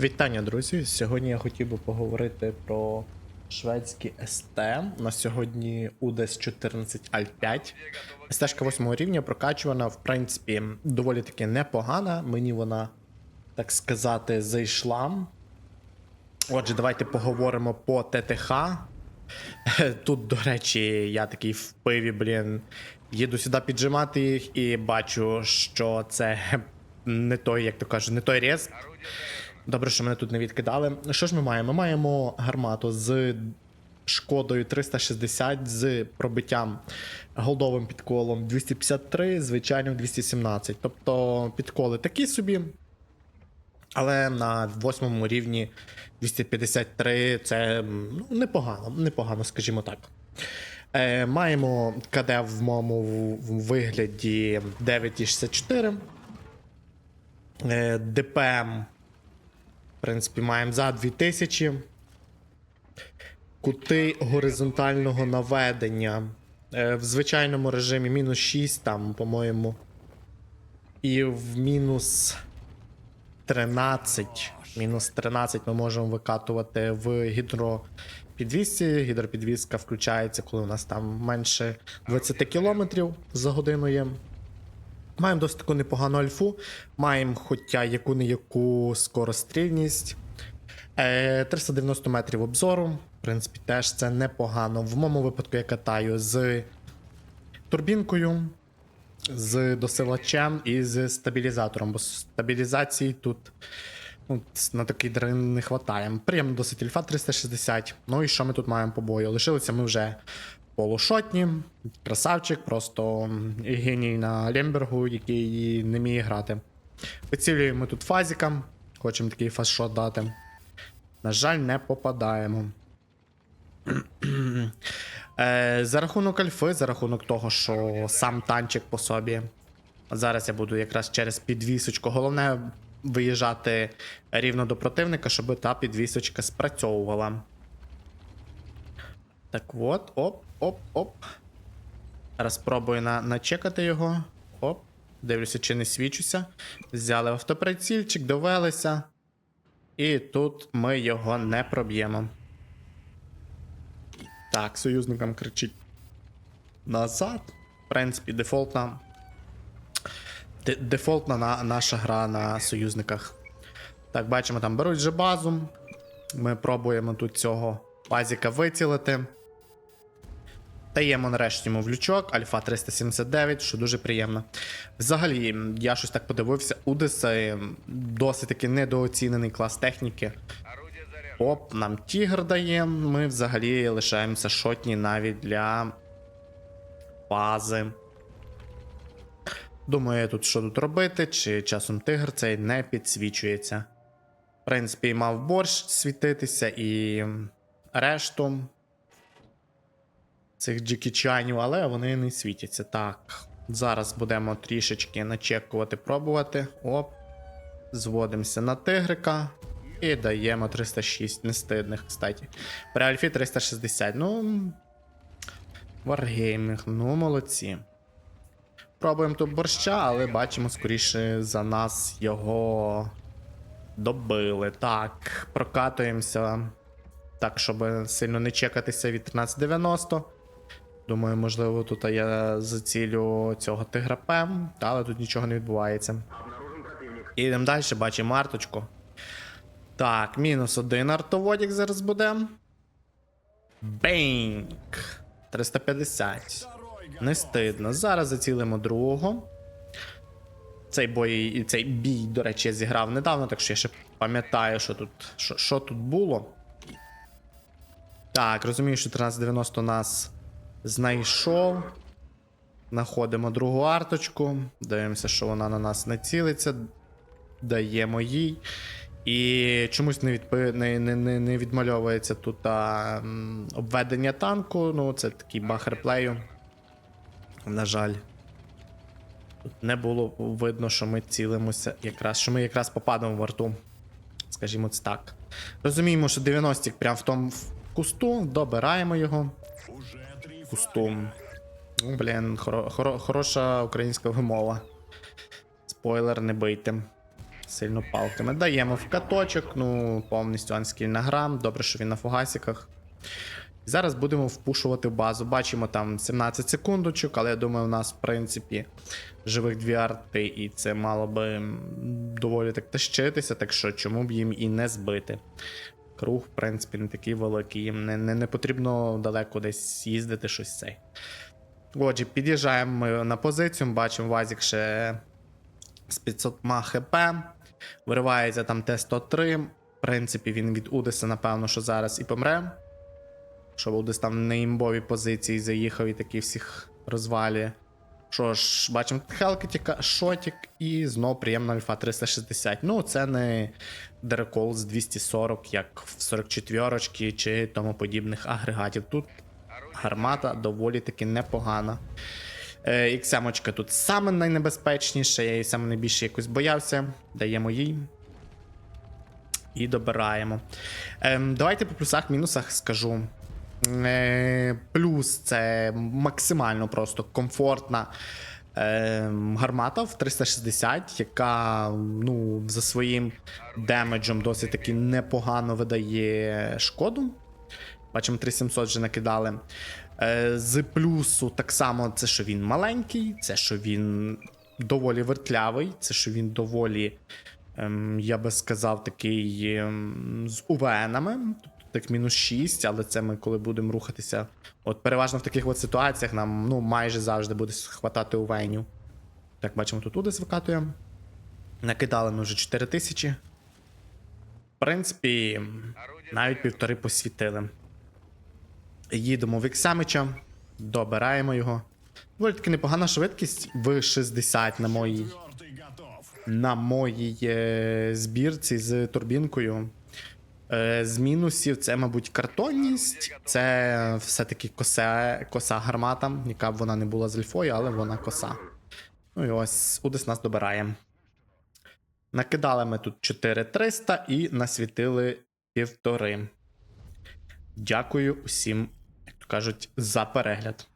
Вітання, друзі! Сьогодні я хотів би поговорити про шведські СТ. На сьогодні УДЕС 14 Аль 5. СТ 8 рівня прокачувана, в принципі, доволі таки непогана. Мені вона, так сказати, зайшла. Отже, давайте поговоримо по ТТХ. Тут, до речі, я такий в пиві, блін. Їду сюди піджимати їх і бачу, що це не той, як то кажуть, не той рез. Добре, що мене тут не відкидали. Що ж ми маємо? Ми маємо гармату з шкодою 360, з пробиттям голдовим підколом 253, звичайним 217. Тобто підколи такі собі. Але на восьмому рівні 253 це ну, непогано, непогано, скажімо так. Е, маємо КД в моєму вигляді 9,64. Е, ДПМ, в принципі, маємо за 2000. Кути горизонтального наведення. Е, в звичайному режимі мінус 6, там, по-моєму. І в мінус 13. Мінус 13 ми можемо викатувати в гідропідвісці. Гідропідвізка включається, коли у нас там менше 20 км за годину є. Маємо досить таку непогану альфу. Маємо хоча яку не яку скорострільність. Е, 390 метрів обзору. В принципі, теж це непогано. В моєму випадку я катаю з турбінкою, з досилачем і з стабілізатором, бо стабілізації тут ну, на такий дрин не вистачає. Приємно досить альфа 360. Ну і що ми тут маємо по бою? Лишилися ми вже полушотні. Красавчик, просто геній на Лембергу, який не вміє грати. Вицілюємо тут фазіка. Хочемо такий фастшот дати. На жаль, не попадаємо. е, за рахунок альфи, за рахунок того, що сам танчик по собі. Зараз я буду якраз через підвісочку. Головне виїжджати рівно до противника, щоб та підвісочка спрацьовувала. Так от, оп, оп, оп. Зараз спробую на, начекати його. Оп. Дивлюся, чи не свічуся. Взяли автоприцільчик, довелися. І тут ми його не проб'ємо. Так, союзникам кричить назад. В принципі, дефолтна. де- Дефолтна на, наша гра на союзниках. Так, бачимо, там беруть же базу. Ми пробуємо тут цього пазіка вицілити. Даємо нарешті йому в лючок, Альфа 379, що дуже приємно. Взагалі, я щось так подивився, Удеси досить таки недооцінений клас техніки. Оп, нам тігр дає. Ми взагалі лишаємося шотні навіть для бази. Думаю, тут що тут робити, чи часом тигр цей не підсвічується. В принципі, мав борщ світитися і решту цих джекічанів, але вони не світяться. Так, зараз будемо трішечки начекувати, пробувати. Оп. Зводимося на тигрика. І даємо 306 нестидних, кстати. При альфі 360. Ну. Wargaming, ну молодці. Пробуємо тут борща, але бачимо, скоріше за нас його добили. Так, прокатуємося. Так, щоб сильно не чекатися від 1390. Думаю, можливо, тут я зацілю цього тигра П, але тут нічого не відбувається. Ідемо далі, бачимо арточку. Так, мінус один артоводік зараз буде. Бейнк. 350. Не стидно. Зараз зацілимо другого. Цей бой і цей бій, до речі, я зіграв недавно, так що я ще пам'ятаю, що тут, що, що тут було. Так, розумію, що 1390 нас знайшов. Знаходимо другу арточку. Дивимося, що вона на нас не цілиться. Даємо їй. І чомусь не, відпи... не, не, не, відмальовується тут а, обведення танку. Ну, це такий баг реплею. На жаль. Тут не було видно, що ми цілимося якраз, що ми якраз попадемо в арту. Скажімо це так. Розуміємо, що 90 прямо в тому в кусту, добираємо його. Кусту. Ну, Блін, хоро, хоро, хороша українська вимова. Спойлер, не бийте. Сильно палками. Даємо в каточок, ну, повністю анскіль на грам. Добре, що він на фугасиках. Зараз будемо впушувати базу. Бачимо там 17 секундочок, але я думаю, у нас, в принципі, живих дві арти, і це мало би доволі так тащитися, так що чому б їм і не збити. Круг, в принципі, не такий великий. Їм не, не, не потрібно далеко десь їздити щось цей. Отже, під'їжджаємо ми на позицію, бачимо Вазік ще з 500 хп. Виривається там Т-103. В принципі, він від Удеса, напевно, що зараз і помре. Що Удес там на імбовій позиції заїхав і таки всіх розвалює. Що ж, бачимо Хелкетіка, Шотік і знов приємна альфа 360. Ну, це не Дерекол з 240, як в 44 чи тому подібних агрегатів. Тут гармата доволі таки непогана. Е, Іксямочка тут саме найнебезпечніша, я її саме найбільше якось боявся. Даємо їй. І добираємо. Ем, давайте по плюсах-мінусах скажу. Е, плюс це максимально просто комфортна е, гармата в 360, яка ну, за своїм демеджем досить таки непогано видає шкоду. Бачимо, 3700 вже накидали. Е, з плюсу так само це, що він маленький, це що він доволі вертлявий, це що він доволі, ем, я би сказав, такий ем, з УВНами. Так мінус 6, але це ми коли будемо рухатися. От переважно в таких от ситуаціях нам ну, майже завжди буде хватати УВНів. Так, бачимо, тут Удес викатує. Накидали ми вже 4000. В принципі, навіть півтори посвітили. Їдемо в Іксамича, добираємо його. Доволі таки непогана швидкість в 60 на моїй, на моїй е, збірці з турбінкою. Е, з мінусів це, мабуть, картонність. Це все-таки коса, коса гармата, яка б вона не була з альфою, але вона коса. Ну і ось Удес нас добирає. Накидали ми тут 4300 і насвітили півтори. Дякую усім, як то кажуть, за перегляд.